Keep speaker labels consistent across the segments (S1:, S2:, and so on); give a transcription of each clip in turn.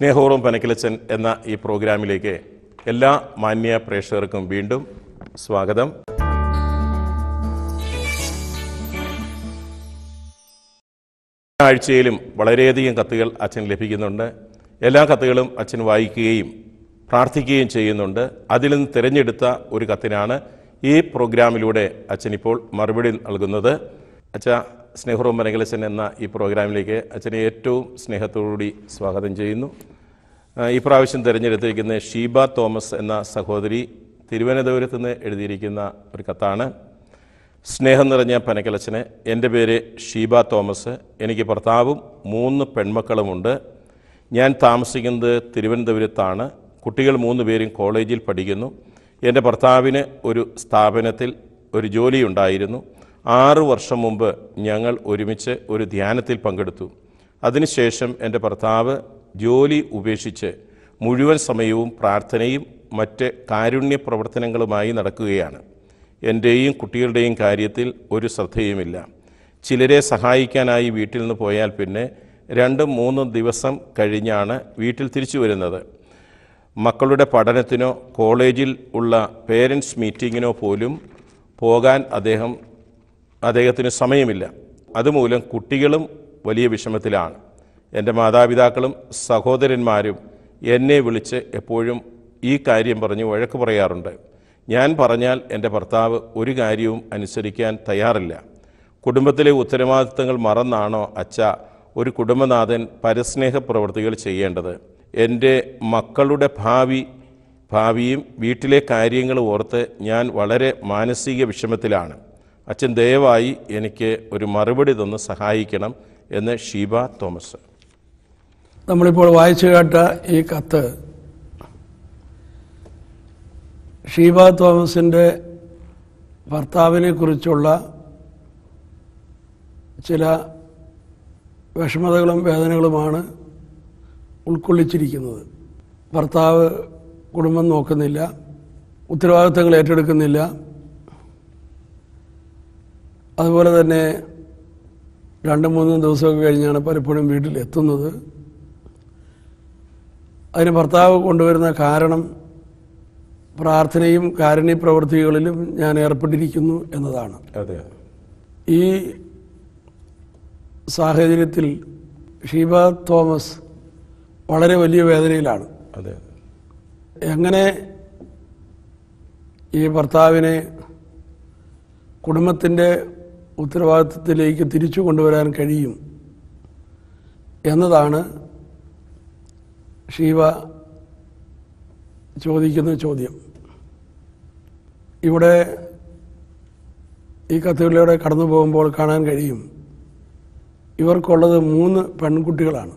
S1: സ്നേഹപൂർവം പനക്കിലച്ചൻ എന്ന ഈ പ്രോഗ്രാമിലേക്ക് എല്ലാ മാന്യ പ്രേക്ഷകർക്കും വീണ്ടും സ്വാഗതം. ആഴ്ചയിലും വളരെയധികം കത്തുകൾ അച്ഛൻ ലഭിക്കുന്നുണ്ട്. എല്ലാ കത്തുകളും അച്ഛൻ വായിക്കുകയും പ്രാർത്ഥിക്കുകയും ചെയ്യുന്നുണ്ട്. അതിൽ നിന്ന് തിരഞ്ഞെടുത്ത ഒരു കത്തിനാണ് ഈ പ്രോഗ്രാമിലൂടെ അച്ഛൻ ഇപ്പോൾ മറുപടി നൽകുന്നത്. അച്ഛ സ്നേഹറൂം മനകലച്ചൻ എന്ന ഈ പ്രോഗ്രാമിലേക്ക് അച്ഛനെ ഏറ്റവും സ്നേഹത്തോടുകൂടി സ്വാഗതം ചെയ്യുന്നു. ഈ പ്രാവശ്യം തിരഞ്ഞെടുത്തിരിക്കുന്ന ഷീബ തോമസ് എന്ന സഹോദരി തിരുവനന്തപുരത്ത് നിന്ന് എഴുതിയിരിക്കുന്ന ഒരു കത്താണ്. സ്നേഹം നിറഞ്ഞ പനക്കലച്ചന് എന്റെ പേര് ഷീബ തോമസ്. എനിക്ക് ഭർത്താവും മൂന്ന് പെൺമക്കളുമുണ്ട്. ഞാൻ താമസിക്കുന്നത് തിരുവനന്തപുരത്താണ്. കുട്ടികൾ മൂന്ന് പേരും കോളേജിൽ പഠിക്കുന്നു. എന്റെ ഭർത്താവിന് ഒരു സ്ഥാപനത്തിൽ ഒരു ജോലിയുണ്ടായിരുന്നു ആറു വർഷം മുമ്പ് ഞങ്ങൾ ഒരുമിച്ച് ഒരു ധ്യാനത്തിൽ പങ്കെടുത്തു. അതിനുശേഷം എന്റെ ഭർത്താവ് ജോലി ഉപേക്ഷിച്ച് മുഴുവൻ സമയവും പ്രാർത്ഥനയും മറ്റ് കാരുണ്യ പ്രവർത്തനങ്ങളുമായി നടക്കുകയാണ്. എന്റെയും കുട്ടികളുടെയും കാര്യത്തിൽ ഒരു ശ്രദ്ധയുമില്ല. ചിലരെ സഹായിക്കാനായി വീട്ടിൽ നിന്ന് പോയാൽ പിന്നെ രണ്ടും മൂന്നും ദിവസം കഴിഞ്ഞാണ് വീട്ടിൽ തിരിച്ചു വരുന്നത്. മക്കളുടെ പഠനത്തിനോ കോളേജിൽ ഉള്ള പേരൻസ് മീറ്റിങ്ങിനോ പോലും പോകാൻ അദ്ദേഹം അദ്ദേഹത്തിന് സമയമില്ല. അതുമൂലം കുട്ടികളും വലിയ വിഷമത്തിലാണ്. എന്റെ മാതാപിതാക്കളും സഹോദരന്മാരും എന്നെ വിളിച്ച് എപ്പോഴും ഈ കാര്യം പറഞ്ഞ് വഴക്ക് പറയാറുണ്ട്. ഞാൻ പറഞ്ഞാൽ എന്റെ ഭർത്താവ് ഒരു കാര്യവും അനുസരിക്കാൻ തയ്യാറില്ല. കുടുംബത്തിലെ ഉത്തരവാദിത്തങ്ങൾ മറന്നാണോ അച്ഛ ഒരു കുടുംബനാഥൻ പരസ്നേഹ പ്രവൃത്തികൾ ചെയ്യേണ്ടത്? എന്റെ മക്കളുടെ ഭാവി ഭാവിയും വീട്ടിലെ കാര്യങ്ങളും ഓർത്ത് ഞാൻ വളരെ മാനസിക വിഷമത്തിലാണ്. അച്ഛൻ ദയവായി എനിക്ക് ഒരു മറുപടി തന്ന് സഹായിക്കണം എന്ന് ഷീബ തോമസ്.
S2: നമ്മളിപ്പോൾ വായിച്ചു കേട്ട ഈ കത്ത് ഷീബ തോമസിന്റെ ഭർത്താവിനെ കുറിച്ചുള്ള ചില വിഷമതകളും വേദനകളുമാണ് ഉൾക്കൊള്ളിച്ചിരിക്കുന്നത്. ഭർത്താവ് കുടുംബം നോക്കുന്നില്ല ഉത്തരവാദിത്തങ്ങൾ ഏറ്റെടുക്കുന്നില്ല. അതുപോലെ തന്നെ രണ്ട് മൂന്ന് ദിവസമൊക്കെ കഴിഞ്ഞാണ് പലപ്പോഴും വീട്ടിൽ എത്തുന്നത്. അതിന് ഭർത്താവ് കൊണ്ടുവരുന്ന കാരണം പ്രാർത്ഥനയും കാരുണ്യ പ്രവൃത്തികളിലും ഞാൻ ഏർപ്പെട്ടിരിക്കുന്നു എന്നതാണ്.
S1: അതെ.
S2: ഈ സാഹചര്യത്തിൽ ഷീബ തോമസ് വളരെ വലിയ വേദനയിലാണ്.
S1: അതെ.
S2: എങ്ങനെ ഈ ഭർത്താവിനെ കുടുംബത്തിന്റെ ഉത്തരവാദിത്വത്തിലേക്ക് തിരിച്ചു കൊണ്ടുവരാൻ കഴിയും എന്നതാണ് ശിവ ചോദിക്കുന്ന ചോദ്യം. ഇവിടെ ഈ കഥകളിലൂടെ കടന്നു പോകുമ്പോൾ കാണാൻ കഴിയും. ഇവർക്കുള്ളത് മൂന്ന് പെൺകുട്ടികളാണ്.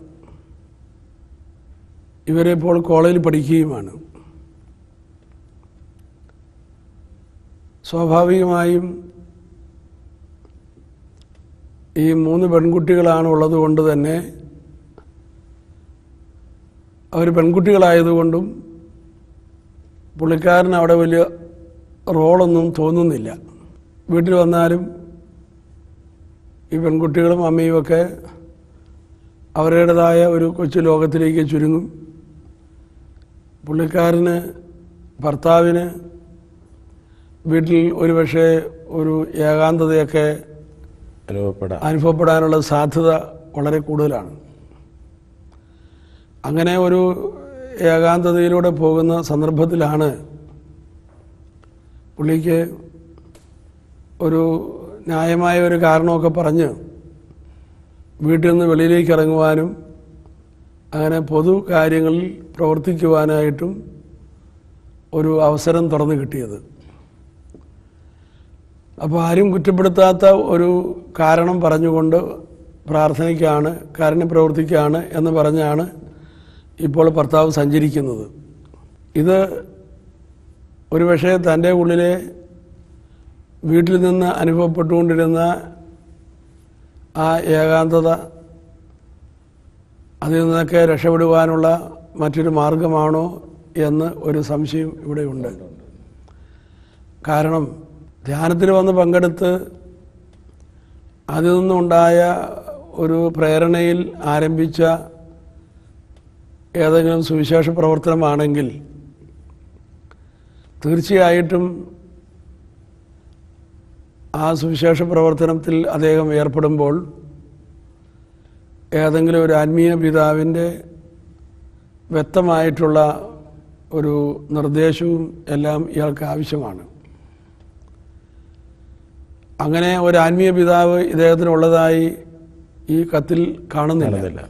S2: ഇവരിപ്പോൾ കോളേജിൽ പഠിക്കുകയുമാണ്. സ്വാഭാവികമായും ഈ മൂന്ന് പെൺകുട്ടികളാണ് ഉള്ളത് കൊണ്ട് തന്നെ അവർ പെൺകുട്ടികളായതുകൊണ്ടും പുള്ളിക്കാരൻ അവിടെ വലിയ റോളൊന്നും തോന്നുന്നില്ല. വീട്ടിൽ വന്നാലും ഈ പെൺകുട്ടികളും അമ്മയും ഒക്കെ അവരുടേതായ ഒരു കൊച്ചു ലോകത്തിലേക്ക് ചുരുങ്ങും. പുള്ളിക്കാരന് ഭർത്താവിന് വീട്ടിൽ ഒരുപക്ഷെ ഒരു ഏകാന്തതയൊക്കെ
S1: അനുഭവപ്പെടാം.
S2: അനുഭവപ്പെടാനുള്ള സാധ്യത വളരെ കൂടുതലാണ്. അങ്ങനെ ഒരു ഏകാന്തതയിലൂടെ പോകുന്ന സന്ദർഭത്തിലാണ് പുള്ളിക്ക് ഒരു ന്യായമായ ഒരു കാരണമൊക്കെ പറഞ്ഞ് വീട്ടിൽ നിന്ന് വെളിയിലേക്ക് ഇറങ്ങുവാനും അങ്ങനെ പൊതു കാര്യങ്ങളിൽ പ്രവർത്തിക്കുവാനായിട്ടും ഒരു അവസരം തുറന്നു കിട്ടിയത്. അപ്പോൾ ആരും കുറ്റപ്പെടുത്താത്ത ഒരു കാരണം പറഞ്ഞുകൊണ്ട് പ്രാർത്ഥനയ്ക്കാണ് കാരണം പ്രവർത്തിക്കുകയാണ് എന്ന് പറഞ്ഞാണ് ഇപ്പോൾ ഭർത്താവ് സഞ്ചരിക്കുന്നത്. ഇത് ഒരുപക്ഷെ തന്റെ ഉള്ളിലെ വീട്ടിൽ നിന്ന് അനുഭവപ്പെട്ടുകൊണ്ടിരുന്ന ആ ഏകാന്തത അതിൽ നിന്നൊക്കെ രക്ഷപ്പെടുവാനുള്ള മറ്റൊരു മാർഗമാണോ എന്ന് ഒരു സംശയം ഇവിടെയുണ്ട്. കാരണം ധ്യാനത്തിൽ വന്ന് പങ്കെടുത്ത് അതിൽ നിന്നുണ്ടായ ഒരു പ്രേരണയിൽ ആരംഭിച്ച ഏതെങ്കിലും സുവിശേഷ പ്രവർത്തനമാണെങ്കിൽ തീർച്ചയായിട്ടും ആ സുവിശേഷ പ്രവർത്തനത്തിൽ അദ്ദേഹം ഏർപ്പെടുമ്പോൾ ഏതെങ്കിലും ഒരു ആത്മീയ പിതാവിന്റെ വ്യക്തമായിട്ടുള്ള ഒരു നിർദ്ദേശവും എല്ലാം ഇയാൾക്ക് ആവശ്യമാണ്. അങ്ങനെ ഒരു ആത്മീയ പിതാവ് ഇദ്ദേഹത്തിനുള്ളതായി ഈ കത്തിൽ കാണുന്നില്ല.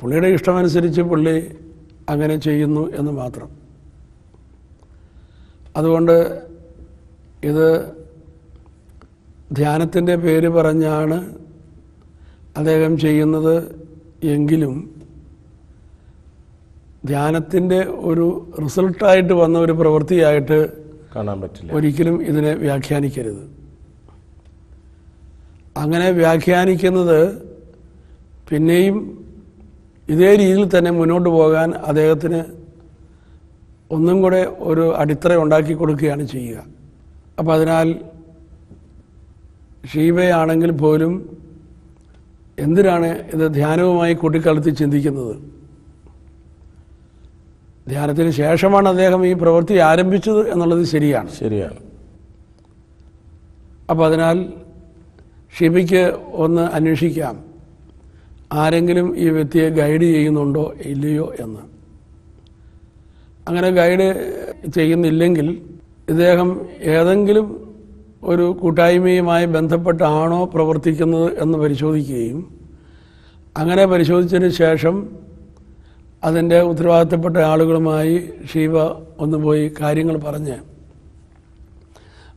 S2: പുള്ളിയുടെ ഇഷ്ടമനുസരിച്ച് പുള്ളി അങ്ങനെ ചെയ്യുന്നു എന്ന് മാത്രം. അതുകൊണ്ട് ഇത് ധ്യാനത്തിന്റെ പേര് പറഞ്ഞാണ് അദ്ദേഹം ചെയ്യുന്നത് എങ്കിലും ധ്യാനത്തിന്റെ ഒരു റിസൾട്ടായിട്ട് വന്ന ഒരു പ്രവൃത്തിയായിട്ട്
S1: കാണാൻ പറ്റില്ല.
S2: ഒരിക്കലും ഇതിനെ വ്യാഖ്യാനിക്കരുത്. അങ്ങനെ വ്യാഖ്യാനിക്കുന്നത് പിന്നെയും ഇതേ രീതിയിൽ തന്നെ മുന്നോട്ട് പോകാൻ അദ്ദേഹത്തിന് ഒന്നും കൂടെ ഒരു അടിത്തറ ഉണ്ടാക്കി കൊടുക്കുകയാണ് ചെയ്യുക. അപ്പം അതിനാൽ ഷീബയാണെങ്കിൽ പോലും എന്തിനാണ് ഇത് ധ്യാനവുമായി കൂട്ടിക്കലർത്തി ചിന്തിക്കുന്നത്? ധ്യാനത്തിന് ശേഷമാണ് അദ്ദേഹം ഈ പ്രവൃത്തി ആരംഭിച്ചത് എന്നുള്ളത് ശരിയാണ്.
S1: ശരിയാണ്.
S2: അപ്പം അതിനാൽ ഷിബിക്ക് ഒന്ന് അന്വേഷിക്കാം. ആരെങ്കിലും ഈ വ്യക്തിയെ ഗൈഡ് ചെയ്യുന്നുണ്ടോ ഇല്ലയോ എന്ന്. അങ്ങനെ ഗൈഡ് ചെയ്യുന്നില്ലെങ്കിൽ ഇദ്ദേഹം ഏതെങ്കിലും ഒരു കൂട്ടായ്മയുമായി ബന്ധപ്പെട്ടാണോ പ്രവർത്തിക്കുന്നത് എന്ന് പരിശോധിക്കുകയും അങ്ങനെ പരിശോധിച്ചതിന് ശേഷം അതിന്റെ ഉത്തരവാദിത്തപ്പെട്ട ആളുകളുമായി ഷീബ ഒന്ന് പോയി കാര്യങ്ങൾ പറഞ്ഞ്.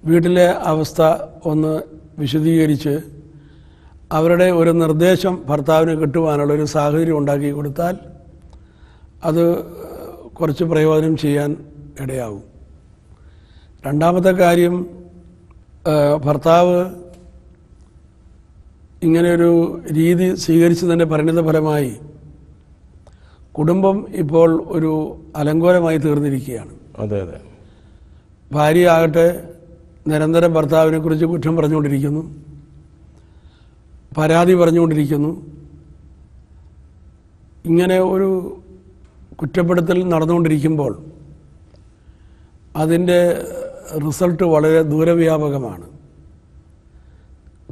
S2: വീട്ടിലെ അവസ്ഥ ഒന്ന് വിശദീകരിച്ച് അവരുടെ ഒരു നിർദ്ദേശം ഭർത്താവിന് കിട്ടുവാനുള്ള ഒരു സാഹചര്യം ഉണ്ടാക്കി കൊടുത്താൽ അത് കുറച്ച് പ്രയോജനം ചെയ്യാൻ ഇടയാകും. രണ്ടാമത്തെ കാര്യം ഭർത്താവ് ഇങ്ങനെയൊരു രീതി സ്വീകരിച്ചതിന്റെ പരിണിത ഫലമായി കുടുംബം ഇപ്പോൾ ഒരു അലങ്കോലമായി തീർന്നിരിക്കുകയാണ്.
S1: അതെ അതെ.
S2: ഭാര്യയാകട്ടെ നിരന്തരം ഭർത്താവിനെ കുറിച്ച് കുറ്റം പറഞ്ഞുകൊണ്ടിരിക്കുന്നു. പരാതി പറഞ്ഞുകൊണ്ടിരിക്കുന്നു. ഇങ്ങനെ ഒരു കുറ്റപ്പെടുത്തൽ നടന്നുകൊണ്ടിരിക്കുമ്പോൾ അതിന്റെ റിസൾട്ട് വളരെ ദൂരവ്യാപകമാണ്.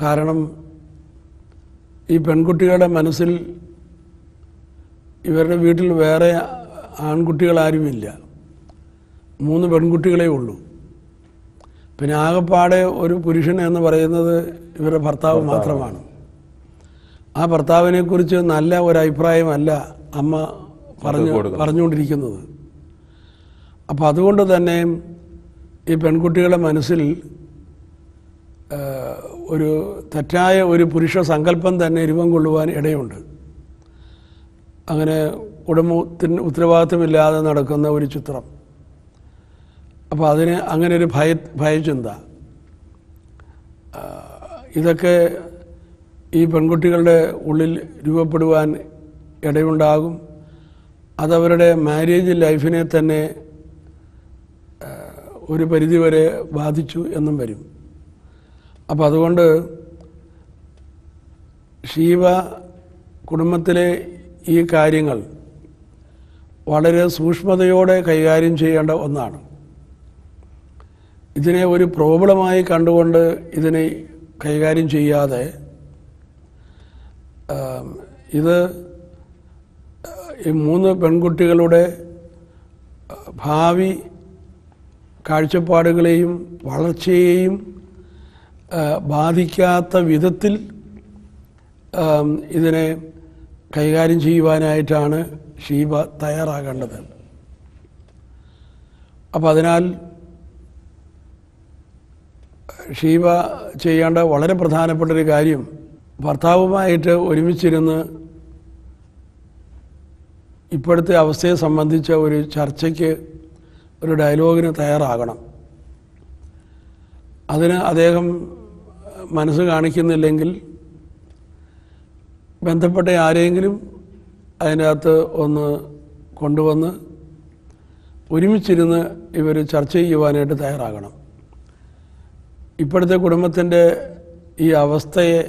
S2: കാരണം ഈ പെൺകുട്ടികളുടെ മനസ്സിൽ ഇവരുടെ വീട്ടിൽ വേറെ ആൺകുട്ടികളാരുമില്ല. മൂന്ന് പെൺകുട്ടികളേ ഉള്ളൂ. പിന്നെ ആകെപ്പാട് ഒരു പുരുഷൻ എന്ന് പറയുന്നത് ഇവരുടെ ഭർത്താവ് മാത്രമാണ്. ആ ഭർത്താവിനെ കുറിച്ച് നല്ല ഒരു അഭിപ്രായമല്ല അമ്മ പറഞ്ഞു. പറഞ്ഞുകൊണ്ടിരിക്കുന്നത്. അപ്പം അതുകൊണ്ട് തന്നെ ഈ പെൺകുട്ടികളുടെ മനസ്സിൽ ഒരു തെറ്റായ ഒരു പുരുഷ സങ്കല്പം തന്നെ രൂപം കൊള്ളുവാൻ ഇടയുണ്ട്. അങ്ങനെ കുടുംബത്തിന് ഉത്തരവാദിത്തമില്ലാതെ നടക്കുന്ന ഒരു ചിത്രം. അപ്പോൾ അതിന് അങ്ങനെ ഒരു ഭയ ഭയചിന്ത. ഇതൊക്കെ ഈ പെൺകുട്ടികളുടെ ഉള്ളിൽ രൂപപ്പെടുവാൻ ഇടയുണ്ടാകും. അതവരുടെ മാരേജ് ലൈഫിനെ തന്നെ ഒരു പരിധിവരെ ബാധിച്ചു എന്നും വരും. അപ്പം അതുകൊണ്ട് ശീവ കുടുംബത്തിലെ ഈ കാര്യങ്ങൾ വളരെ സൂക്ഷ്മതയോടെ കൈകാര്യം ചെയ്യേണ്ട ഒന്നാണ്. ഇതിനെ ഒരു പ്രോബ്ലമായി കണ്ടുകൊണ്ട് ഇതിനെ കൈകാര്യം ചെയ്യാതെ ഇത് ഈ മൂന്ന് പെൺകുട്ടികളുടെ ഭാവി കാഴ്ചപ്പാടുകളെയും വളർച്ചയെയും ബാധിക്കാത്ത വിധത്തിൽ ഇതിനെ കൈകാര്യം ചെയ്യുവാനായിട്ടാണ് ഷീബ തയ്യാറാകേണ്ടത്. അപ്പം അതിനാൽ ഷീബ ചെയ്യേണ്ട വളരെ പ്രധാനപ്പെട്ട ഒരു കാര്യം. ഭർത്താവുമായിട്ട് ഒരുമിച്ചിരുന്ന് ഇപ്പോഴത്തെ അവസ്ഥയെ സംബന്ധിച്ച ഒരു ചർച്ചയ്ക്ക് ഒരു ഡയലോഗിന് തയ്യാറാകണം. അതിന് അദ്ദേഹം മനസ്സ് കാണിക്കുന്നില്ലെങ്കിൽ ബന്ധപ്പെട്ട ആരെങ്കിലും അതിന്റെ അകത്ത് ഒന്ന് കൊണ്ടുവന്ന് ഒരുമിച്ചിരുന്ന് ഇവർ ചർച്ച ചെയ്യുവാനായിട്ട് തയ്യാറാകണം. ഇപ്പോഴത്തെ കുടുംബത്തിന്റെ ഈ അവസ്ഥയെ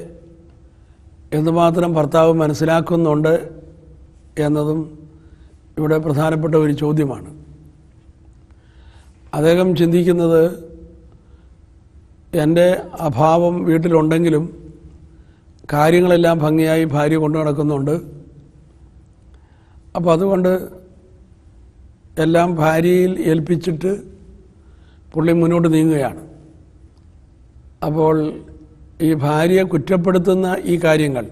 S2: എന്തുമാത്രം ഭർത്താവ് മനസ്സിലാക്കുന്നുണ്ട് എന്നതും ഇവിടെ പ്രധാനപ്പെട്ട ഒരു ചോദ്യമാണ്. അദ്ദേഹം ചിന്തിക്കുന്നത് എന്റെ അഭാവം വീട്ടിലുണ്ടെങ്കിലും കാര്യങ്ങളെല്ലാം ഭംഗിയായി ഭാര്യ കൊണ്ടു നടക്കുന്നുണ്ട്. അപ്പോൾ അതുകൊണ്ട് എല്ലാം ഭാര്യയിൽ ഏൽപ്പിച്ചിട്ട് പുള്ളി മുന്നോട്ട് നീങ്ങുകയാണ്. അപ്പോൾ ഈ ഭാര്യയെ കുറ്റപ്പെടുത്തുന്ന ഈ കാര്യങ്ങൾ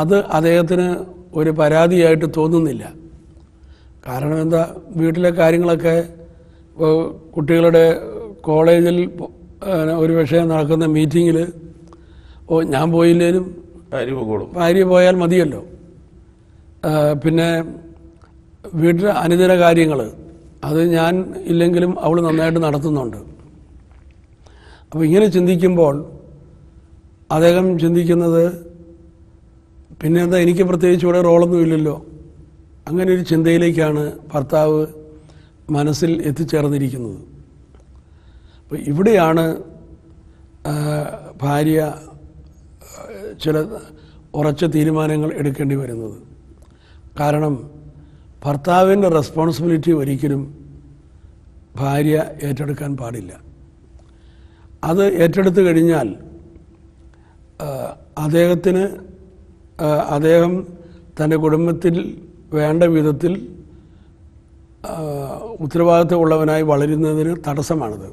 S2: അത് അദ്ദേഹത്തിന് ഒരു പരാതിയായിട്ട് തോന്നുന്നില്ല. കാരണം എന്താ വീട്ടിലെ കാര്യങ്ങളൊക്കെ ഇപ്പോൾ കുട്ടികളുടെ കോളേജിൽ ഒരു വിഷയം നടക്കുന്ന മീറ്റിങ്ങിൽ ഓ ഞാൻ പോയില്ലേലും ഭാര്യ പോയാൽ മതിയല്ലോ. പിന്നെ വീട്ടിലെ അനുദിന കാര്യങ്ങൾ അത് ഞാൻ ഇല്ലെങ്കിലും അവൾ നന്നായിട്ട് നടത്തുന്നുണ്ട്. അപ്പോൾ ഇങ്ങനെ ചിന്തിക്കുമ്പോൾ അദ്ദേഹം ചിന്തിക്കുന്നത് പിന്നെ എന്താ എനിക്ക് പ്രത്യേകിച്ച് ഇവിടെ റോളൊന്നും ഇല്ലല്ലോ. അങ്ങനെ ഒരു ചിന്തയിലേക്കാണ് ഭർത്താവ് മനസ്സിൽ എത്തിച്ചേർന്നിരിക്കുന്നത്. അപ്പോൾ ഇവിടെയാണ് ഭാര്യ ചില ഉറച്ച തീരുമാനങ്ങൾ എടുക്കേണ്ടി വരുന്നത്. കാരണം ഭർത്താവിന്റെ റെസ്പോൺസിബിലിറ്റി ഒരിക്കലും ഭാര്യ ഏറ്റെടുക്കാൻ പാടില്ല. അത് ഏറ്റെടുത്തു കഴിഞ്ഞാൽ അദ്ദേഹത്തിന് അദ്ദേഹം തന്റെ കുടുംബത്തിൽ വേണ്ട വിധത്തിൽ ഉത്തരവാദിത്വമുള്ളവനായി വളരുന്നതിന് തടസ്സമാണിത്.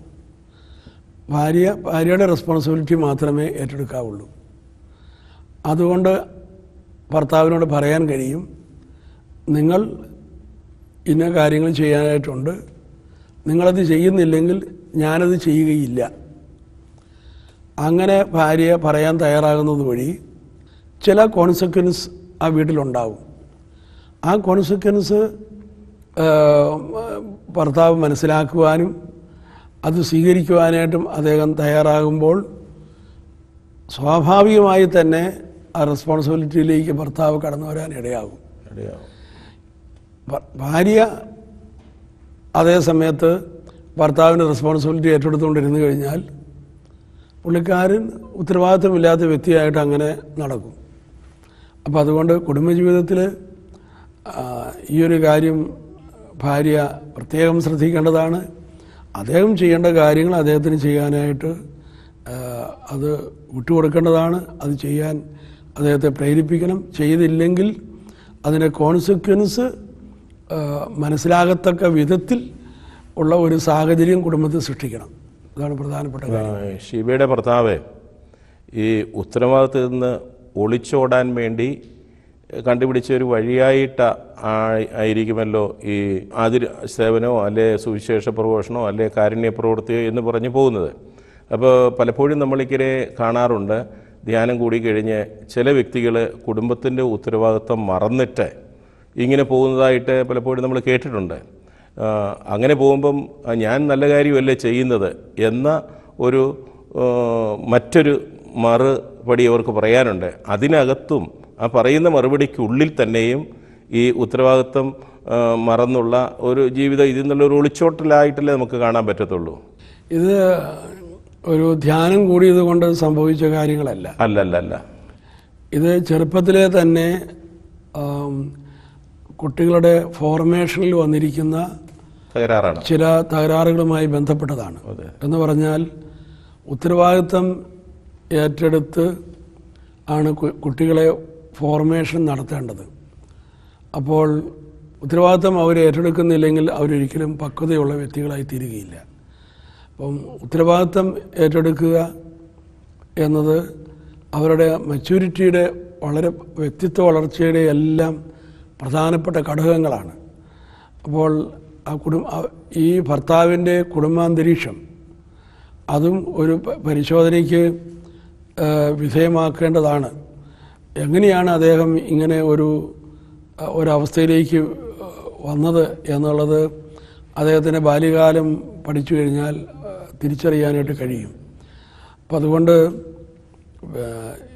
S2: ഭാര്യ ഭാര്യയുടെ റെസ്പോൺസിബിലിറ്റി മാത്രമേ ഏറ്റെടുക്കാവുള്ളൂ. അതുകൊണ്ട് ഭർത്താവിനോട് പറയാൻ കഴിയും നിങ്ങൾ ഇന്ന കാര്യങ്ങൾ ചെയ്യാനായിട്ടുണ്ട്. നിങ്ങളത് ചെയ്യുന്നില്ലെങ്കിൽ ഞാനത് ചെയ്യുകയില്ല. അങ്ങനെ ഭാര്യ പറയാൻ തയ്യാറാകുന്നത് വഴി ചില കോൺസിക്വൻസ് ആ വീട്ടിലുണ്ടാവും. ആ കോൺസിക്വൻസ് ഭർത്താവ് മനസ്സിലാക്കുവാനും അത് സ്വീകരിക്കുവാനായിട്ടും അദ്ദേഹം തയ്യാറാകുമ്പോൾ സ്വാഭാവികമായി തന്നെ ആ റെസ്പോൺസിബിലിറ്റിയിലേക്ക് ഭർത്താവ് കടന്നു വരാൻ ഇടയാകും. ഭാര്യ അതേ സമയത്ത് ഭർത്താവിന്റെ റെസ്പോൺസിബിലിറ്റി ഏറ്റെടുത്തുകൊണ്ടിരുന്നു കഴിഞ്ഞാൽ പുള്ളിക്കാരൻ ഉത്തരവാദിത്വമില്ലാത്ത വ്യക്തിയായിട്ട് അങ്ങനെ നടക്കും. അപ്പോൾ അതുകൊണ്ട് കുടുംബജീവിതത്തിൽ ഈ ഒരു കാര്യം ഭാര്യ പ്രത്യേകം ശ്രദ്ധിക്കേണ്ടതാണ്. അദ്ദേഹം ചെയ്യേണ്ട കാര്യങ്ങൾ അദ്ദേഹത്തിന് ചെയ്യാനായിട്ട് അത് വിട്ടുകൊടുക്കേണ്ടതാണ്. അത് ചെയ്യാൻ അദ്ദേഹത്തെ പ്രേരിപ്പിക്കണം. ചെയ്തില്ലെങ്കിൽ അതിന്റെ കോൺസിക്വൻസ് മനസ്സിലാകത്തക്ക വിധത്തിൽ ഉള്ള ഒരു സാഹചര്യം കുടുംബത്തിൽ സൃഷ്ടിക്കണം. അതാണ് പ്രധാനപ്പെട്ട
S1: ഷീബയുടെ ഭർത്താവ് ഈ ഉത്തരവാദിത്തത്തിൽ നിന്ന് ഒളിച്ചോടാൻ വേണ്ടി കണ്ടുപിടിച്ച ഒരു വഴിയായിട്ട് ആയിരിക്കുമല്ലോ ഈ ആതിര സേവനമോ അല്ലെ സുവിശേഷ പ്രഘോഷണമോ അല്ലെ കാരുണ്യ പ്രവൃത്തിയോ എന്ന് പറഞ്ഞു പോകുന്നത്. അപ്പോൾ പലപ്പോഴും നമ്മളിങ്ങനെ കാണാറുണ്ട് ധ്യാനം കൂടി കഴിഞ്ഞ് ചില വ്യക്തികൾ കുടുംബത്തിന്റെ ഉത്തരവാദിത്തം മറന്നിട്ട് ഇങ്ങനെ പോകുന്നതായിട്ട് പലപ്പോഴും നമ്മൾ കേട്ടിട്ടുണ്ട്. അങ്ങനെ പോകുമ്പം ഞാൻ നല്ല കാര്യമല്ലേ ചെയ്യുന്നത് എന്ന ഒരു മറ്റൊരു മറുപടി അവർക്ക് പറയാനുണ്ട്. അതിനകത്തും ആ പറയുന്ന മറുപടിക്കുള്ളിൽ തന്നെയും ഈ ഉത്തരവാദിത്വം മറന്നുള്ള ഒരു ജീവിതം ഇതിൽ നിന്നുള്ള ഒരു ഒളിച്ചോട്ടലായിട്ടല്ലേ നമുക്ക് കാണാൻ പറ്റത്തുള്ളൂ?
S2: ഇത് ഒരു ധ്യാനം കൂടിയത് കൊണ്ട് സംഭവിച്ച കാര്യങ്ങളല്ല.
S1: അല്ലല്ല അല്ല
S2: ഇത് ചെറുപ്പത്തിലെ തന്നെ കുട്ടികളുടെ ഫോർമേഷനിൽ വന്നിരിക്കുന്ന
S1: തകരാറാണ്.
S2: ചില തകരാറുകളുമായി ബന്ധപ്പെട്ടതാണ്. എന്ന് പറഞ്ഞാൽ ഉത്തരവാദിത്വം ഏറ്റെടുത്ത് ആണ് കുട്ടികളെ ഫോർമേഷൻ നടത്തേണ്ടത്. അപ്പോൾ ഉത്തരവാദിത്വം അവർ ഏറ്റെടുക്കുന്നില്ലെങ്കിൽ അവരൊരിക്കലും പക്വതയുള്ള വ്യക്തികളായി തീരുകയില്ല. അപ്പം ഉത്തരവാദിത്വം ഏറ്റെടുക്കുക എന്നത് അവരുടെ മെച്യൂരിറ്റിയുടെ വളരെ വ്യക്തിത്വ വളർച്ചയുടെ എല്ലാം പ്രധാനപ്പെട്ട ഘടകങ്ങളാണ്. അപ്പോൾ ആ കുടുംബ ഈ ഭർത്താവിന്റെ കുടുംബാന്തരീക്ഷം അതും ഒരു പരിശോധനയ്ക്ക് വിധേയമാക്കേണ്ടതാണ്. എങ്ങനെയാണ് അദ്ദേഹം ഇങ്ങനെ ഒരു ഒരവസ്ഥയിലേക്ക് വന്നത് എന്നുള്ളത് അദ്ദേഹത്തിന്റെ ബാല്യകാലം പഠിച്ചു കഴിഞ്ഞാൽ തിരിച്ചറിയാനായിട്ട് കഴിയും. അപ്പം അതുകൊണ്ട്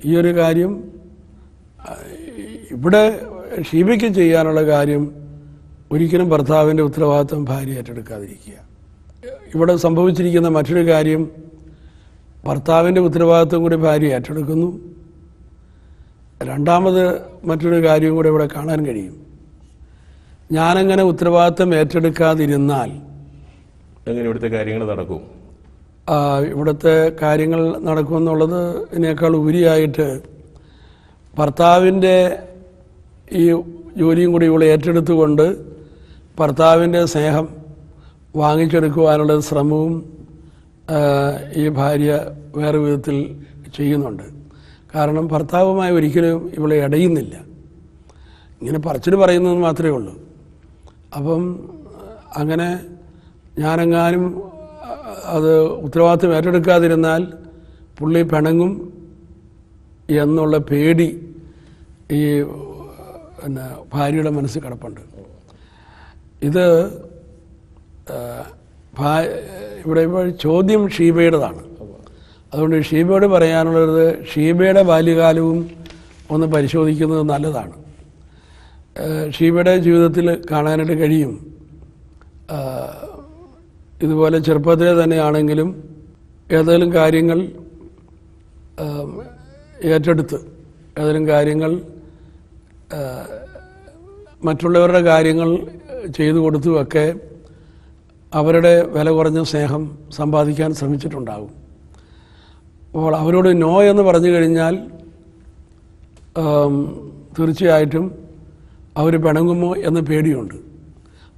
S2: ഈ ഒരു കാര്യം ഇവിടെ ഷീബയ്ക്ക് ചെയ്യാനുള്ള കാര്യം ഒരിക്കലും ഭർത്താവിന്റെ ഉത്തരവാദിത്വം ഭാര്യ ഏറ്റെടുക്കാതിരിക്കുക. ഇവിടെ സംഭവിച്ചിരിക്കുന്ന മറ്റൊരു കാര്യം ഭർത്താവിന്റെ ഉത്തരവാദിത്വം കൂടി ഭാര്യ ഏറ്റെടുക്കുന്നു. രണ്ടാമത് മറ്റൊരു കാര്യം കൂടെ ഇവിടെ കാണാൻ കഴിയും. ഞാനങ്ങനെ ഉത്തരവാദിത്വം ഏറ്റെടുക്കാതിരുന്നാൽ
S1: എങ്ങനെ ഇവിടുത്തെ കാര്യങ്ങൾ നടക്കും?
S2: ഇവിടുത്തെ കാര്യങ്ങൾ നടക്കുമെന്നുള്ളത് ഇതിനേക്കാൾ ഉപരിയായിട്ട് ഭർത്താവിന്റെ ഈ ജോലിയും കൂടി ഇവളെ ഏറ്റെടുത്തുകൊണ്ട് ഭർത്താവിന്റെ സ്നേഹം വാങ്ങിച്ചെടുക്കുവാനുള്ള ശ്രമവും ഈ ഭാര്യ വേറെ വിധത്തിൽ ചെയ്യുന്നുണ്ട്. കാരണം ഭർത്താവുമായി ഒരിക്കലും ഇവളെ ഇടയുന്നില്ല ഇങ്ങനെ പറച്ചിൽ പറയുന്നത് മാത്രമേ ഉള്ളൂ. അപ്പം അങ്ങനെ ഞാനെങ്ങാനും അത് ഉത്തരവാദിത്വം ഏറ്റെടുക്കാതിരുന്നാൽ പുള്ളി പിണങ്ങും എന്നുള്ള പേടി ഈ പിന്നെ ഭാര്യയുടെ മനസ്സിൽ കിടപ്പുണ്ട്. ഇത് ഇവിടെ ഇപ്പോൾ ചോദ്യം ഷീബയുടേതാണ്. അതുകൊണ്ട് ഷീബയോട് പറയാനുള്ളത് ഷീബയുടെ ബാല്യകാലവും ഒന്ന് പരിശോധിക്കുന്നത് നല്ലതാണ്. ഷീബയുടെ ജീവിതത്തിൽ കാണാനായിട്ട് കഴിയും. ഇതുപോലെ ചെറുപ്പത്തിലെ തന്നെയാണെങ്കിലും ഏതെങ്കിലും കാര്യങ്ങൾ ഏറ്റെടുത്ത് ഏതെങ്കിലും കാര്യങ്ങൾ മറ്റുള്ളവരുടെ കാര്യങ്ങൾ ചെയ്തു കൊടുത്തുമൊക്കെ അവരുടെ വില കുറഞ്ഞ സ്നേഹം സമ്പാദിക്കാൻ ശ്രമിച്ചിട്ടുണ്ടാകും. അപ്പോൾ അവരോട് നോ എന്ന് പറഞ്ഞു കഴിഞ്ഞാൽ തീർച്ചയായിട്ടും അവർ പിണങ്ങുമോ എന്ന പേടിയുണ്ട്.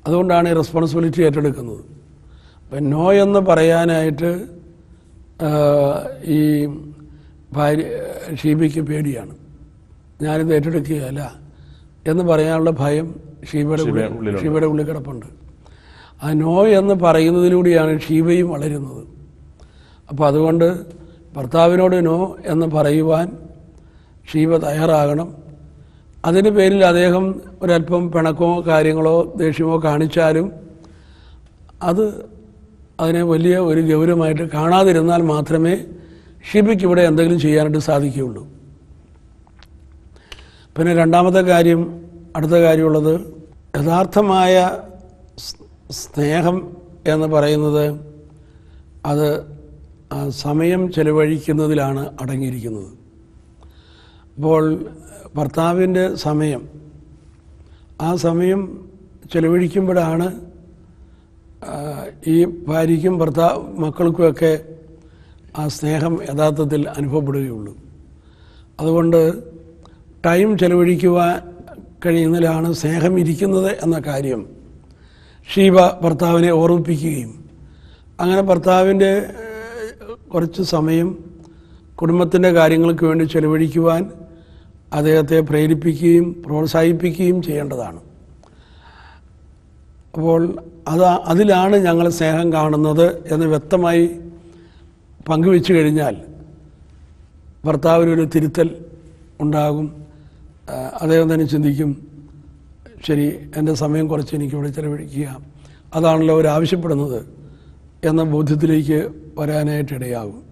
S2: അതുകൊണ്ടാണ് ഈ റെസ്പോൺസിബിലിറ്റി ഏറ്റെടുക്കുന്നത്. അപ്പം നോ എന്ന് പറയാനായിട്ട് ഈ ഭാര്യ ഷീബയ്ക്ക് പേടിയാണ്. ഞാനിത് ഏറ്റെടുക്കുകയല്ല. എന്ന് പറയാനുള്ള ഭയം ഷീബയുടെ
S1: ഷീബയുടെ
S2: ഉള്ളിൽ കിടപ്പുണ്ട്. ആ നോ എന്ന് പറയുന്നതിലൂടെയാണ് ഷീബയും വളരുന്നത്. അപ്പോൾ അതുകൊണ്ട് ഭർത്താവിനോട് നോ എന്ന് പറയുവാൻ ഷീബ തയ്യാറാകണം. അതിന്റെ പേരിൽ അദ്ദേഹം ഒരല്പം പിണക്കമോ കാര്യങ്ങളോ ദേഷ്യമോ കാണിച്ചാലും അത് അതിനെ വലിയ ഒരു ഗൗരവമായിട്ട് കാണാതിരുന്നാൽ മാത്രമേ ഷീബയ്ക്ക് ഇവിടെ എന്തെങ്കിലും ചെയ്യാനായിട്ട് സാധിക്കുകയുള്ളൂ. പിന്നെ രണ്ടാമത്തെ കാര്യം അടുത്ത കാര്യമുള്ളത് യഥാർത്ഥമായ സ്നേഹം എന്ന് പറയുന്നത് അത് സമയം ചെലവഴിക്കുന്നതിലാണ് അടങ്ങിയിരിക്കുന്നത്. അപ്പോൾ ഭർത്താവിന്റെ സമയം ആ സമയം ചെലവഴിക്കുമ്പോഴാണ് ഈ ഭാര്യയ്ക്കും ഭർത്താവ് മക്കൾക്കുമൊക്കെ ആ സ്നേഹം യഥാർത്ഥത്തിൽ അനുഭവപ്പെടുകയുള്ളൂ. അതുകൊണ്ട് ടൈം ചെലവഴിക്കുവാൻ കഴിയുന്നതിലാണ് സ്നേഹം ഇരിക്കുന്നത് എന്ന കാര്യം. ഷീബ ഭർത്താവിനെ ഓർമ്മിപ്പിക്കുകയും അങ്ങനെ ഭർത്താവിന്റെ കുറച്ച് സമയം കുടുംബത്തിന്റെ കാര്യങ്ങൾക്ക് വേണ്ടി ചെലവഴിക്കുവാൻ അദ്ദേഹത്തെ പ്രേരിപ്പിക്കുകയും പ്രോത്സാഹിപ്പിക്കുകയും ചെയ്യേണ്ടതാണ്. അപ്പോൾ അത് അതിലാണ് ഞങ്ങൾ സ്നേഹം കാണുന്നത് എന്ന് വ്യക്തമായി പങ്കുവെച്ചു കഴിഞ്ഞാൽ ഭർത്താവിനൊരു തിരുത്തൽ ഉണ്ടാകും. അദ്ദേഹം തന്നെ ചിന്തിക്കും. ശരി എന്റെ സമയം കുറച്ച് എനിക്കിവിടെ ചിലവഴിക്കുക. അതാണല്ലോ അവർ ആവശ്യപ്പെടുന്നത് എന്ന ബോധ്യത്തിലേക്ക് വരാനായിട്ടിടയാകും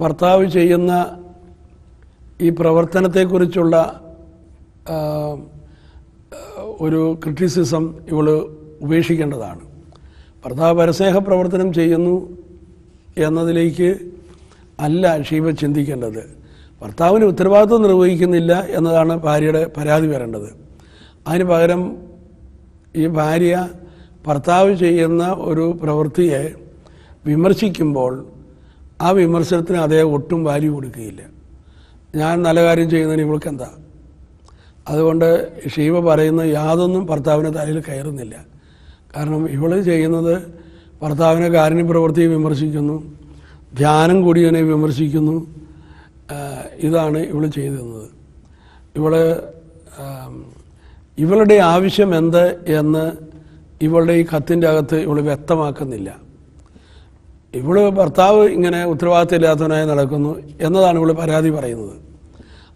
S2: ഭർത്താവ് ചെയ്യുന്ന ഈ പ്രവർത്തനത്തെക്കുറിച്ചുള്ള ഒരു ക്രിറ്റിസിസം ഇവൾ ഉപേക്ഷിക്കേണ്ടതാണ്. ഭർത്താവ് പരസ്നേഹ പ്രവർത്തനം ചെയ്യുന്നു എന്നതിലേക്ക് അല്ല ഷീബ ചിന്തിക്കേണ്ടത്. ഭർത്താവിന് ഉത്തരവാദിത്വം നിർവഹിക്കുന്നില്ല എന്നതാണ് ഭാര്യയുടെ പരാതി വരേണ്ടത്. അതിന് പകരം ഈ ഭാര്യ ഭർത്താവ് ചെയ്യുന്ന ഒരു പ്രവൃത്തിയെ വിമർശിക്കുമ്പോൾ ആ വിമർശനത്തിന് അതേ ഒട്ടും വാല്യൂ കൊടുക്കുകയില്ല. ഞാൻ നല്ല കാര്യം ചെയ്യുന്നതിന് ഇവൾക്ക് എന്താ അതുകൊണ്ട് ഷീവ പറയുന്ന യാതൊന്നും ഭർത്താവിന്റെ തലയിൽ കയറുന്നില്ല. കാരണം ഇവൾ ചെയ്യുന്നത് ഭർത്താവിനെ കാരുണ്യ പ്രവൃത്തിയെ വിമർശിക്കുന്നു ധ്യാനം കൂടിയവനെ വിമർശിക്കുന്നു ഇതാണ് ഇവൾ ചെയ്തിരുന്നത്. ഇവൾ ഇവളുടെ ആവശ്യം എന്ത് എന്ന് ഇവളുടെ ഈ കത്തിന്റെ അകത്ത് ഇവൾ വ്യക്തമാക്കുന്നില്ല. ഇവൾ ഭർത്താവ് ഇങ്ങനെ ഉത്തരവാദിത്തമില്ലാത്തവനായി നടക്കുന്നു എന്നതാണ് ഇവൾ പരാതി പറയുന്നത്.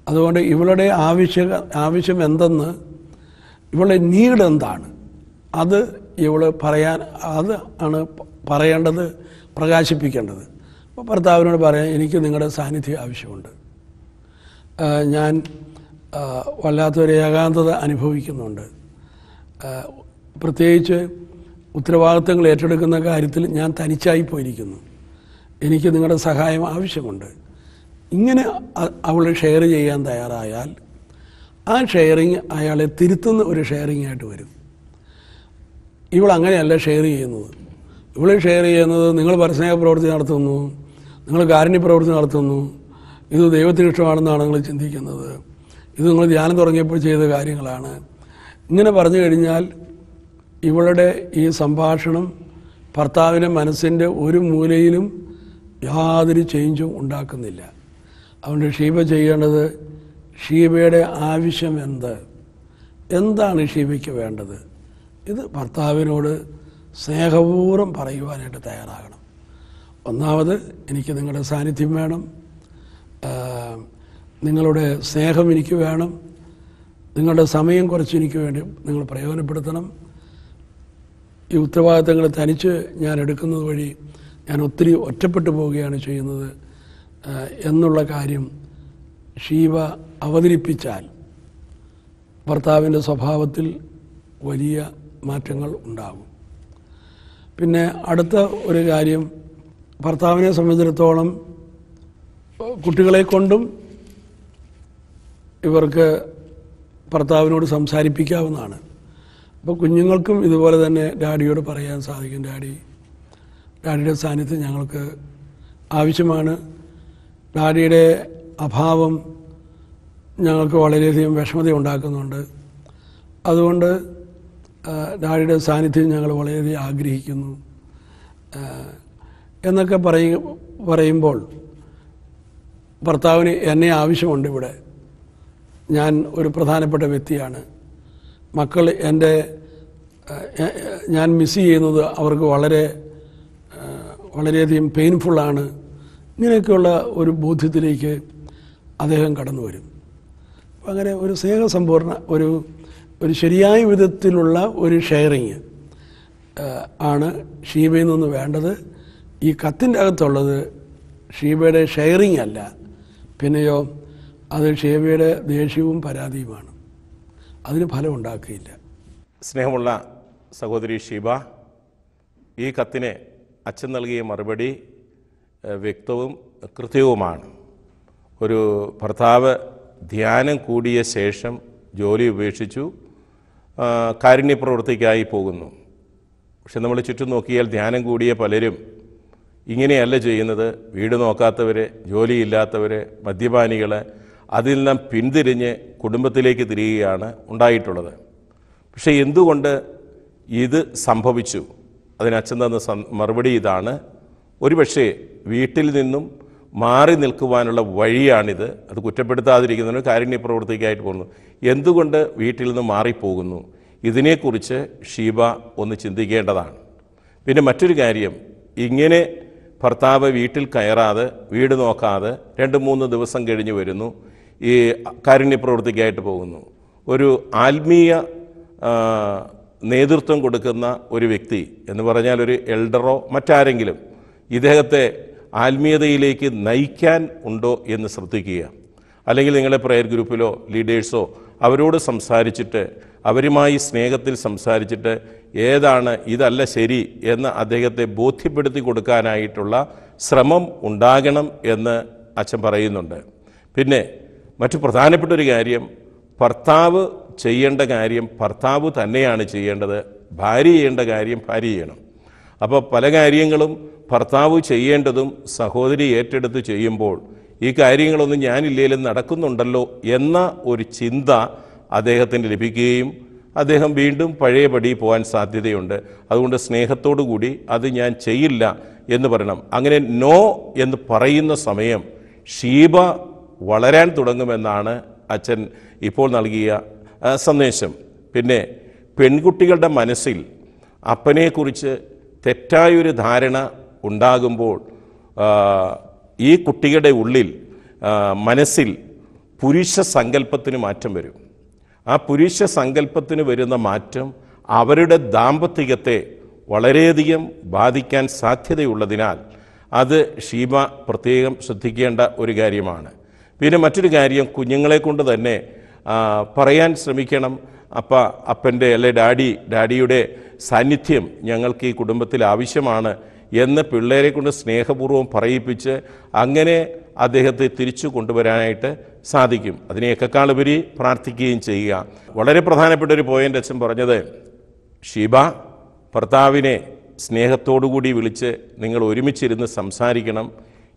S2: അതുകൊണ്ട് ഇവളുടെ ആവശ്യ ആവശ്യം എന്തെന്ന് ഇവളുടെ നീഡ് എന്താണ് അത് ഇവൾ പറയാൻ അത് ആണ് പറയേണ്ടത് പ്രകാശിപ്പിക്കേണ്ടത്. ഭർത്താവിനോട് പറയാം എനിക്ക് നിങ്ങളുടെ സാന്നിധ്യം ആവശ്യമുണ്ട്. ഞാൻ വല്ലാത്തൊരു ഏകാന്തത അനുഭവിക്കുന്നുണ്ട്. പ്രത്യേകിച്ച് ഉത്തരവാദിത്തങ്ങൾ ഏറ്റെടുക്കുന്ന കാര്യത്തിൽ ഞാൻ തനിച്ചായി പോയിരിക്കുന്നു. എനിക്ക് നിങ്ങളുടെ സഹായം ആവശ്യമുണ്ട്. ഇങ്ങനെ അവൾ ഷെയർ ചെയ്യാൻ തയ്യാറായാൽ ആ ഷെയറിങ് അയാളെ തിരുത്തുന്ന ഒരു ഷെയറിങ് ആയിട്ട് വരും. ഇവൾ അങ്ങനെയല്ല ഷെയർ ചെയ്യുന്നത്. ഇവൾ ഷെയർ ചെയ്യുന്നത് നിങ്ങൾ പരസ്നേഹ പ്രവൃത്തി നടത്തുന്നു നിങ്ങൾ കാരുണ്യ പ്രവൃത്തി നടത്തുന്നു. ഇത് ദൈവത്തിന് ഇഷ്ടമാണെന്നാണ് നിങ്ങൾ ചിന്തിക്കുന്നത്. ഇത് നിങ്ങൾ ധ്യാനം തുടങ്ങിയപ്പോൾ ചെയ്ത കാര്യങ്ങളാണ്. ഇങ്ങനെ പറഞ്ഞു കഴിഞ്ഞാൽ ഇവളുടെ ഈ സംഭാഷണം ഭർത്താവിന്റെ മനസ്സിന്റെ ഒരു മൂലയിലും യാതൊരു ചേഞ്ചും ഉണ്ടാക്കുന്നില്ല. അതുകൊണ്ട് ഷീബ ചെയ്യേണ്ടത് ഷീബയുടെ ആവശ്യം എന്ത്? എന്താണ് ഷീബയ്ക്ക് വേണ്ടത്? ഇത് ഭർത്താവിനോട് സ്നേഹപൂർവം പറയുവാനായിട്ട് തയ്യാറാകണം. ഒന്നാമത് എനിക്ക് നിങ്ങളുടെ സാന്നിധ്യം വേണം. നിങ്ങളുടെ സ്നേഹം എനിക്ക് വേണം. നിങ്ങളുടെ സമയം കുറച്ച് എനിക്ക് വേണ്ടി നിങ്ങൾ പ്രയോജനപ്പെടുത്തണം. ഈ ഉത്തരവാദിത്തങ്ങൾ തനിച്ച് ഞാൻ എടുക്കുന്നത് വഴി ഞാൻ ഒത്തിരി ഒറ്റപ്പെട്ടു പോവുകയാണ് ചെയ്യുന്നത്. എന്നുള്ള കാര്യം ഷീവ അവതരിപ്പിച്ചാൽ ഭർത്താവിന്റെ സ്വഭാവത്തിൽ വലിയ മാറ്റങ്ങൾ ഉണ്ടാകും. പിന്നെ അടുത്ത ഒരു കാര്യം ഭർത്താവിനെ സംബന്ധിച്ചിടത്തോളം കുട്ടികളെ കൊണ്ടും ഇവർക്ക് ഭർത്താവിനോട് സംസാരിപ്പിക്കാവുന്നതാണ്. അപ്പോൾ കുഞ്ഞുങ്ങൾക്കും ഇതുപോലെ തന്നെ ഡാഡിയോട് പറയാൻ സാധിക്കും. ഡാഡി ഡാഡിയുടെ സാന്നിധ്യം ഞങ്ങൾക്ക് ആവശ്യമാണ്. ഡാഡിയുടെ അഭാവം ഞങ്ങൾക്ക് വളരെയധികം വിഷമത ഉണ്ടാക്കുന്നുണ്ട്. അതുകൊണ്ട് ഡാഡിയുടെ സാന്നിധ്യം ഞങ്ങൾ വളരെയധികം ആഗ്രഹിക്കുന്നു. എന്നൊക്കെ പറയ പറയുമ്പോൾ ഭർത്താവിന് എന്നെ ആവശ്യമുണ്ട് ഇവിടെ. ഞാൻ ഒരു പ്രധാനപ്പെട്ട വ്യക്തിയാണ്. മക്കൾ എന്റെ ഞാൻ മിസ് ചെയ്യുന്നത് അവർക്ക് വളരെ വളരെയധികം പെയിൻഫുള്ളാണ് ഇങ്ങനെയൊക്കെയുള്ള ഒരു ബോധ്യത്തിലേക്ക് അദ്ദേഹം കടന്നു വരും. അങ്ങനെ ഒരു സ്നേഹസമ്പൂർണ ഒരു ഒരു ശരിയായ വിധത്തിലുള്ള ഒരു ഷെയറിങ് ആണ് ഷീബയിൽ നിന്ന് വേണ്ടത്. ഈ കത്തിന്റെ അകത്തുള്ളത് ഷീബയുടെ ഷെയറിങ് അല്ല. പിന്നെയോ അത് ഷീബയുടെ ദേഷ്യവും പരാതിയുമാണ്. അതിന് ഫലം ഉണ്ടാക്കുകയില്ല.
S1: സ്നേഹമുള്ള സഹോദരി ഷീബ ഈ കത്തിന് അച്ഛൻ നൽകിയ മറുപടി വ്യക്തവും കൃത്യവുമാണ്. ഒരു ഭർത്താവ് ധ്യാനം കൂടിയ ശേഷം ജോലി ഉപേക്ഷിച്ചു കാരുണ്യപ്രവൃത്തിക്കായി പോകുന്നു. പക്ഷെ നമ്മൾ ചുറ്റും നോക്കിയാൽ ധ്യാനം കൂടിയ പലരും ഇങ്ങനെയല്ല ചെയ്യുന്നത്. വീട് നോക്കാത്തവർ ജോലിയില്ലാത്തവർ മദ്യപാനികൾ അതിൽ നിന്നും പിന്തിരിഞ്ഞ് കുടുംബത്തിലേക്ക് തിരിയുകയാണ് ഉണ്ടായിട്ടുള്ളത്. പക്ഷേ എന്തുകൊണ്ട് ഇത് സംഭവിച്ചു? അതിന് അച്ഛൻ തന്ന മറുപടി ഇതാണ്. ഒരുപക്ഷെ വീട്ടിൽ നിന്നും മാറി നിൽക്കുവാനുള്ള വഴിയാണിത്. അത് കുറ്റപ്പെടുത്താതിരിക്കുന്നതിന് കാരുണ്യ പ്രവൃത്തിക്കായിട്ട് പോകുന്നു. എന്തുകൊണ്ട് വീട്ടിൽ നിന്ന് മാറിപ്പോകുന്നു? ഇതിനെക്കുറിച്ച് ഷീബ ഒന്ന് ചിന്തിക്കേണ്ടതാണ്. പിന്നെ മറ്റൊരു കാര്യം ഇങ്ങനെ ഭർത്താവ് വീട്ടിൽ കയറാതെ വീട് നോക്കാതെ രണ്ട് മൂന്ന് ദിവസം കഴിഞ്ഞ് വരുന്നു. ഈ കാരുണ്യപ്രവൃത്തിക്കായിട്ട് പോകുന്നു. ഒരു ആത്മീയ നേതൃത്വം കൊടുക്കുന്ന ഒരു വ്യക്തി എന്ന് പറഞ്ഞാൽ ഒരു എൽഡറോ മറ്റാരെങ്കിലും ഇദ്ദേഹത്തെ ആത്മീയതയിലേക്ക് നയിക്കാൻ ഉണ്ടോ എന്ന് ശ്രദ്ധിക്കുക. അല്ലെങ്കിൽ നിങ്ങളുടെ പ്രയർ ഗ്രൂപ്പിലോ ലീഡേഴ്സോ അവരോട് സംസാരിച്ചിട്ട് അവരുമായി സ്നേഹത്തിൽ സംസാരിച്ചിട്ട് ഏതാണ് ഇതല്ല ശരി എന്ന് അദ്ദേഹത്തെ ബോധ്യപ്പെടുത്തി കൊടുക്കാനായിട്ടുള്ള ശ്രമം ഉണ്ടാകണം എന്ന് അച്ഛൻ പറയുന്നുണ്ട്. പിന്നെ മറ്റു പ്രധാനപ്പെട്ട ഒരു കാര്യം ഭർത്താവ് ചെയ്യേണ്ട കാര്യം ഭർത്താവ് തന്നെയാണ് ചെയ്യേണ്ടത്. ഭാര്യ ചെയ്യേണ്ട കാര്യം ഭാര്യ ചെയ്യണം. അപ്പോൾ പല കാര്യങ്ങളും ഭർത്താവ് ചെയ്യേണ്ടതും സഹോദരി ഏറ്റെടുത്ത് ചെയ്യുമ്പോൾ ഈ കാര്യങ്ങളൊന്നും ഞാനില്ലേലും നടക്കുന്നുണ്ടല്ലോ എന്ന ഒരു ചിന്ത അദ്ദേഹത്തിന് ലഭിക്കുകയും അദ്ദേഹം വീണ്ടും പഴയപടി പോകാൻ സാധ്യതയുണ്ട്. അതുകൊണ്ട് സ്നേഹത്തോടു കൂടി അത് ഞാൻ ചെയ്യില്ല എന്ന് പറയണം. അങ്ങനെ നോ എന്ന് പറയുന്ന സമയം ഷീബ വളരാൻ തുടങ്ങുമെന്നാണ് അച്ഛൻ ഇപ്പോൾ നൽകിയ സന്ദേശം. പിന്നെ പെൺകുട്ടികളുടെ മനസ്സിൽ അപ്പനെക്കുറിച്ച് തെറ്റായൊരു ധാരണ ഉണ്ടാകുമ്പോൾ ഈ കുട്ടിയുടെ ഉള്ളിൽ മനസ്സിൽ പുരുഷ സങ്കല്പത്തിന് മാറ്റം വരും. ആ പുരുഷ സങ്കല്പത്തിന് വരുന്ന മാറ്റം അവരുടെ ദാമ്പത്തികത്തെ വളരെയധികം ബാധിക്കാൻ സാധ്യതയുള്ളതിനാൽ അത് ഷീബ പ്രത്യേകം ശ്രദ്ധിക്കേണ്ട ഒരു കാര്യമാണ്. പിന്നെ മറ്റൊരു കാര്യം കുഞ്ഞുങ്ങളെ കൊണ്ട് തന്നെ പറയാൻ ശ്രമിക്കണം. അപ്പ അപ്പന്റെ അല്ലെ ഡാഡി ഡാഡിയുടെ സാന്നിധ്യം ഞങ്ങൾക്ക് ഈ കുടുംബത്തിൽ ആവശ്യമാണ്. എന്ന് പിള്ളേരെ കൊണ്ട് സ്നേഹപൂർവം പറയിപ്പിച്ച് അങ്ങനെ അദ്ദേഹത്തെ തിരിച്ചു കൊണ്ടുവരാനായിട്ട് സാധിക്കും. അതിനെയൊക്കെക്കാളുപരി പ്രാർത്ഥിക്കുകയും ചെയ്യുക. വളരെ പ്രധാനപ്പെട്ട ഒരു പോയിന്റ് അച്ഛൻ പറഞ്ഞത് ഷീബ ഭർത്താവിനെ സ്നേഹത്തോടുകൂടി വിളിച്ച് നിങ്ങൾ ഒരുമിച്ചിരുന്ന് സംസാരിക്കണം.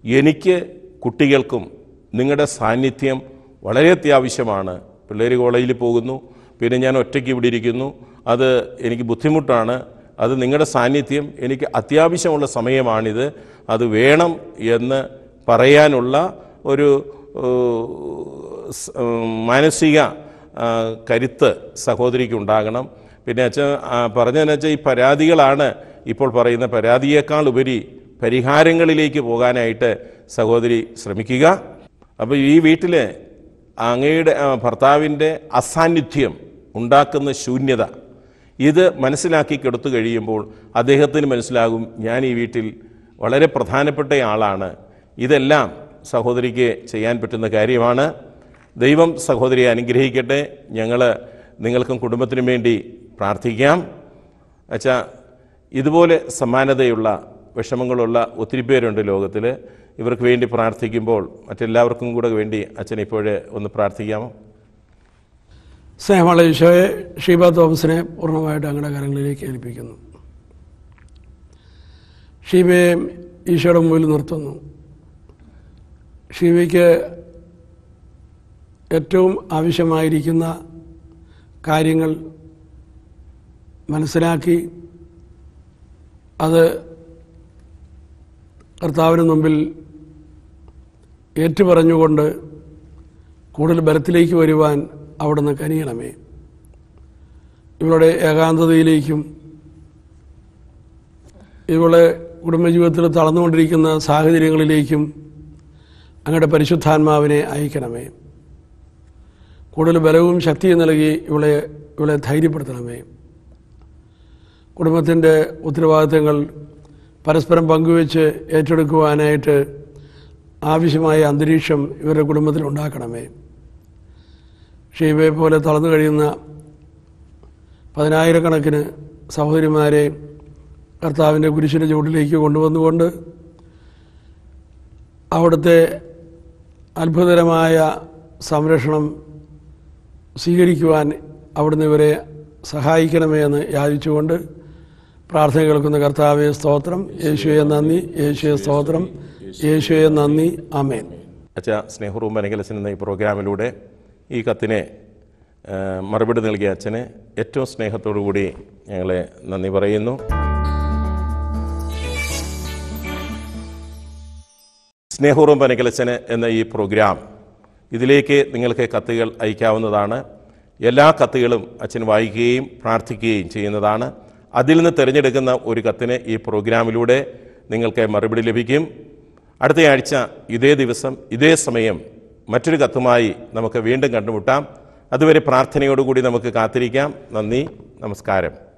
S1: എനിക്ക് കുട്ടികൾക്കും നിങ്ങളുടെ സാന്നിധ്യം വളരെ അത്യാവശ്യമാണ്. പിള്ളേർ കോളേജിൽ പോകുന്നു. പിന്നെ ഞാൻ ഒറ്റയ്ക്ക് ഇവിടെ ഇരിക്കുന്നു. അത് എനിക്ക് ബുദ്ധിമുട്ടാണ്. അത് നിങ്ങളുടെ സാന്നിധ്യം എനിക്ക് അത്യാവശ്യമുള്ള സമയമാണിത് അത് വേണം എന്ന് പറയാനുള്ള ഒരു മാനസിക കരുത്ത് സഹോദരിക്ക് ഉണ്ടാകണം. പിന്നെ അച്ഛൻ പറഞ്ഞതെന്ന് വെച്ചാൽ ഈ പരാതികളാണ് ഇപ്പോൾ പറയുന്ന പരാതിയേക്കാൾ ഉപരി പരിഹാരങ്ങളിലേക്ക് പോകാനായിട്ട് സഹോദരി ശ്രമിക്കുക. അപ്പോൾ ഈ വീട്ടിൽ അങ്ങയുടെ ഭർത്താവിന്റെ അസാന്നിധ്യം ഉണ്ടാക്കുന്ന ശൂന്യത ഇത് മനസ്സിലാക്കി കെടുത്തു കഴിയുമ്പോൾ അദ്ദേഹത്തിന് മനസ്സിലാകും ഞാൻ ഈ വീട്ടിൽ വളരെ പ്രധാനപ്പെട്ട ആളാണ്. ഇതെല്ലാം സഹോദരിക്ക് ചെയ്യാൻ പറ്റുന്ന കാര്യമാണ്. ദൈവം സഹോദരിയെ അനുഗ്രഹിക്കട്ടെ. ഞങ്ങൾ നിങ്ങൾക്കും കുടുംബത്തിനും വേണ്ടി പ്രാർത്ഥിക്കാം. അച്ഛാ ഇതുപോലെ സമാനതയുള്ള വിഷമങ്ങളുള്ള ഒത്തിരി പേരുണ്ട് ലോകത്തിൽ ഇവർക്ക് വേണ്ടി പ്രാർത്ഥിക്കുമ്പോൾ മറ്റെല്ലാവർക്കും കൂടെ വേണ്ടി അച്ഛൻ ഇപ്പോഴേ ഒന്ന് പ്രാർത്ഥിക്കാമോ?
S2: സ്നേഹമുള്ള ഈശോയെ ഷീബ തോമസിനെ പൂർണമായിട്ട് അങ്ങയുടെ കരങ്ങളിലേക്ക് ഏൽപ്പിക്കുന്നു. ഷീബയെ ഈശോയുടെ മുമ്പിൽ നിർത്തുന്നു. ഷീബയ്ക്ക് ഏറ്റവും ആവശ്യമായിരിക്കുന്ന കാര്യങ്ങൾ മനസ്സിലാക്കി അത് കർത്താവിന് മുമ്പിൽ ഏറ്റുപറഞ്ഞുകൊണ്ട് കൂടുതൽ ബലത്തിലേക്ക് വരുവാൻ അവിടുന്ന് കനിയണമേ. ഇവളുടെ ഏകാന്തതയിലേക്കും ഇവളെ കുടുംബജീവിതത്തിൽ തളർന്നുകൊണ്ടിരിക്കുന്ന സാഹചര്യങ്ങളിലേക്കും അങ്ങയുടെ പരിശുദ്ധാത്മാവിനെ അയക്കണമേ. കൂടുതൽ ബലവും ശക്തിയും നൽകി ഇവളെ ഇവളെ ധൈര്യപ്പെടുത്തണമേ. കുടുംബത്തിന്റെ ഉത്തരവാദിത്തങ്ങൾ പരസ്പരം പങ്കുവെച്ച് ഏറ്റെടുക്കുവാനായിട്ട് ആവശ്യമായ അന്തരീക്ഷം ഇവരുടെ കുടുംബത്തിൽ ഉണ്ടാക്കണമേ. ഷീബയെ പോലെ തളർന്നു കഴിയുന്ന പതിനായിരക്കണക്കിന് സഹോദരിമാരെ കർത്താവിന്റെ കുരിശിന്റെ ചുവട്ടിലേക്ക് കൊണ്ടുവന്നുകൊണ്ട് അവിടുത്തെ അത്ഭുതകരമായ സംരക്ഷണം സ്വീകരിക്കുവാൻ അവിടുന്ന് ഇവരെ സഹായിക്കണമേ എന്ന് യാചിച്ചുകൊണ്ട് പ്രാർത്ഥന കേൾക്കുന്ന കർത്താവെ സ്തോത്രം. യേശുവെ നന്ദി. യേശുവെ സ്തോത്രം. യേശുവെ നന്ദി. അമേൻ
S1: അച്ഛ സ്നേഹറൂം മനകലസൻ എന്ന ഈ പ്രോഗ്രാമിലൂടെ ഈ കത്തിനെ മറുപടി നൽകിയ അച്ഛന് ഏറ്റവും സ്നേഹത്തോടു കൂടി ഞങ്ങളെ നന്ദി പറയുന്നു. സ്നേഹപൂർവം പനകലച്ചന് എന്ന ഈ പ്രോഗ്രാം ഇതിലേക്ക് നിങ്ങൾക്ക് കത്തുകൾ അയക്കാവുന്നതാണ്. എല്ലാ കത്തുകളും അച്ഛൻ വായിക്കുകയും പ്രാർത്ഥിക്കുകയും ചെയ്യുന്നതാണ്. അതിൽ നിന്ന് തിരഞ്ഞെടുക്കുന്ന ഒരു കത്തിന് ഈ പ്രോഗ്രാമിലൂടെ നിങ്ങൾക്ക് മറുപടി ലഭിക്കും. അടുത്തയാഴ്ച ഇതേ ദിവസം ഇതേ സമയം മറ്റൊരു കത്തുമായി നമുക്ക് വീണ്ടും കണ്ടുമുട്ടാം. അതുവരെ പ്രാർത്ഥനയോടുകൂടി നമുക്ക് കാത്തിരിക്കാം. നന്ദി. നമസ്കാരം.